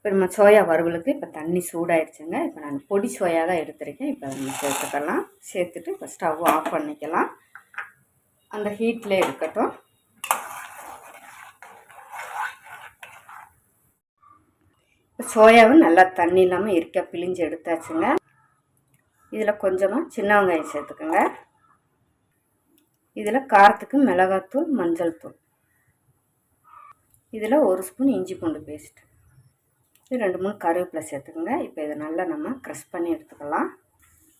இப்போ நம்ம சோயா வறுவலுக்கு இப்போ தண்ணி சூடாயிடுச்சுங்க. இப்போ நான் பொடி சோயா தான் எடுத்திருக்கேன். இப்போ நம்ம சேர்த்துக்கலாம். சேர்த்துட்டு இப்போ ஸ்டவ் ஆஃப் பண்ணிக்கலாம். அந்த ஹீட்டில் இருக்கட்டும். இப்போ சோயாவும் நல்லா தண்ணி இல்லாமல் இருக்க பிழிஞ்சு எடுத்தாச்சுங்க. இதில் கொஞ்சமாக சின்ன வெங்காயம் சேர்த்துக்கோங்க. இதில் காரத்துக்கு மிளகாத்தூள் மஞ்சள் தூள். இதில் ஒரு ஸ்பூன் இஞ்சி பூண்டு பேஸ்ட்டு. ரெண்டு மூணு கருவேப்பிலை சேர்த்துக்கோங்க. இப்போ இதை நல்லா நம்ம க்ரஷ் பண்ணி எடுத்துக்கலாம்.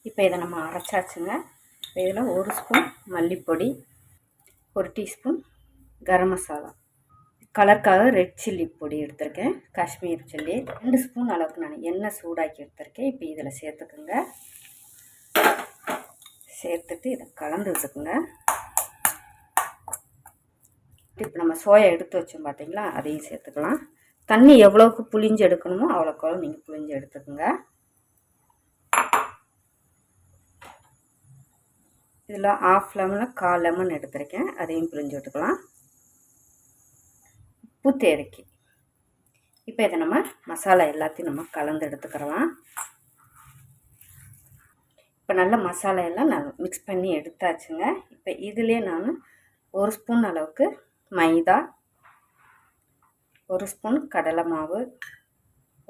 இப்போ இதை நம்ம அரைச்சாச்சுங்க. இப்போ இதில் ஒரு ஸ்பூன் மல்லிப்பொடி ஒரு டீஸ்பூன் கரம் மசாலா. கலருக்காக ரெட் சில்லி பொடி எடுத்திருக்கேன். காஷ்மீர் சில்லி. ரெண்டு ஸ்பூன் அளவுக்கு நான் எண்ணெய் சூடாக்கி எடுத்திருக்கேன். இப்போ இதில் சேர்த்துக்குங்க. சேர்த்துட்டு இதை கலந்து வச்சுக்கோங்க. இப்போ நம்ம சோயா எடுத்து வச்சோம் பார்த்தீங்களா? அதையும் சேர்த்துக்கலாம். தண்ணி எவ்வளோக்கு புளிஞ்சு எடுக்கணுமோ அவ்வளோக்கு அவ்வளோ நீங்கள் புளிஞ்சு எடுத்துக்கோங்க. இதில் ஆஃப் லெமனில் கால் லெமன் எடுத்திருக்கேன். அதையும் புளிஞ்சு விட்டுக்கலாம் உப்பு தேவைக்கு. இப்போ இதை நம்ம மசாலா எல்லாத்தையும் நம்ம கலந்து எடுத்துக்கிறலாம் இப்போ நல்ல மசாலா எல்லாம் நான் மிக்ஸ் பண்ணி எடுத்தாச்சுங்க. இப்போ இதுலேயே நான் ஒரு ஸ்பூன் அளவுக்கு மைதா ஒரு ஸ்பூன் கடலை மாவு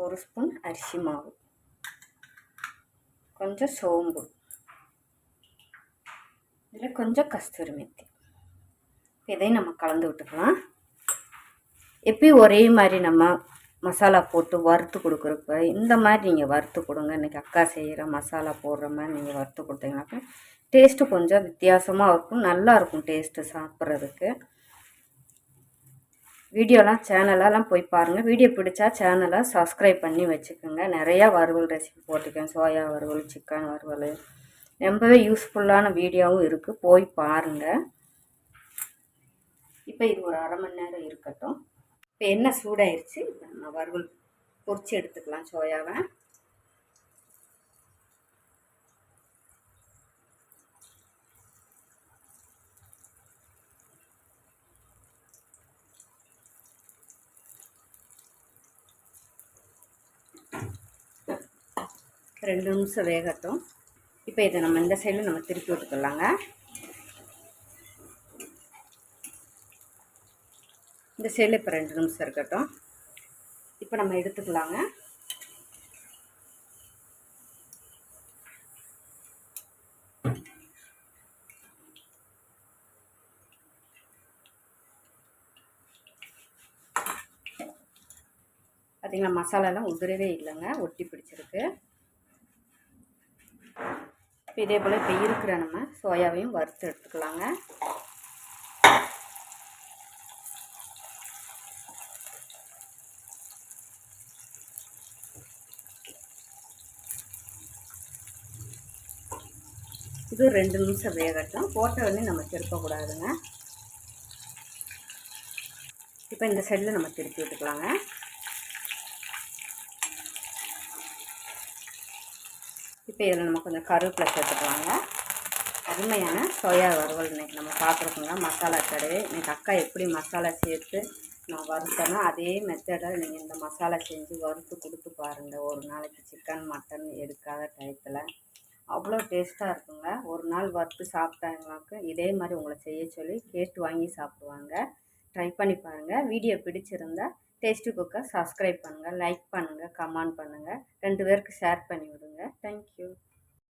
ஒரு ஸ்பூன் அரிசி மாவு கொஞ்சம் சோம்பு இதில் கொஞ்சம் கஸ்தூரி மெத்தி. இதையும் நம்ம கலந்து விட்டுக்கலாம். எப்பயும் ஒரே மாதிரி நம்ம மசாலா போட்டு வறுத்து கொடுக்குறப்ப இந்த மாதிரி நீங்கள் வறுத்து கொடுங்க. இன்றைக்கி அக்கா செய்கிற மசாலா போடுற மாதிரி நீங்கள் வறுத்து கொடுத்தீங்கன்னாக்கா டேஸ்ட்டு கொஞ்சம் வித்தியாசமாக இருக்கும். நல்லாயிருக்கும் டேஸ்ட்டு சாப்பிட்றதுக்கு. வீடியோலாம் சேனலெல்லாம் போய் பாருங்கள் வீடியோ பிடிச்சா சேனலை சப்ஸ்கிரைப் பண்ணி வச்சுக்கோங்க. நிறையா வறுவல் ரெசிபி போட்டிருக்கேன். சோயா வறுவல் சிக்கன் வறுவல். ரொம்பவே யூஸ்ஃபுல்லான வீடியோவும் இருக்குது போய் பாருங்கள் இப்போ இது ஒரு அரை மணி நேரம் இருக்கட்டும். இப்போ என்ன சூடாயிருச்சு? இப்போ நம்ம வறுவல் பொரிச்சு எடுத்துக்கலாம் சோயாவை ரெண்டு நிமிஷம் வேகட்டும். இப்போ இதை நம்ம இந்த சைடில் நம்ம திருப்பி விட்டுக்கலாங்க. இந்த சைடில் இப்போ ரெண்டு நிமிஷம் இருக்கட்டும். இப்போ நம்ம எடுத்துக்கலாங்க. பார்த்திங்களா மசாலாலாம் உதிரவே இல்லைங்க. ஒட்டி பிடிச்சிருக்கு. இப்போ இதே போல் இப்போ இருக்கிற நம்ம சோயாவையும் வறுத்து எடுத்துக்கலாங்க. இது ரெண்டு நிமிஷம் வேகட்டும். போட்ட உடனே நம்ம திருப்பக்கூடாதுங்க. இப்போ இந்த சைடில் நம்ம திருப்பி விட்டுக்கலாங்க. இப்போ இதில் நம்ம கொஞ்சம் கருவேப்பிலை சேர்த்துக்கலாங்க. அருமையான சோயா வறுவல் இன்றைக்கி நம்ம பார்க்குறோங்க மசாலா கடை இன்றைக்கி அக்கா எப்படி மசாலா சேர்த்து நான் வறுத்தேனோ அதே மெத்தடாக நீங்கள் இந்த மசாலா செஞ்சு வறுத்து கொடுத்து பாருங்கள் ஒரு நாளைக்கு சிக்கன் மட்டன் எடுக்காத டயத்தில் அவ்வளோ டேஸ்ட்டாக இருக்குங்க. ஒரு நாள் வறுத்து சாப்பிட்டாங்கனாக்க இதே மாதிரி உங்களை செய்ய சொல்லி கேட்டு வாங்கி சாப்பிடுவாங்க. ட்ரை பண்ணி பாருங்கள் வீடியோ பிடிச்சிருந்தா டேஸ்ட்டு குக்கை சப்ஸ்கிரைப் பண்ணுங்கள் லைக் பண்ணுங்கள் கமெண்ட் பண்ணுங்கள் ரெண்டு பேருக்கு ஷேர் பண்ணி விடுங்க. தேங்க்யூ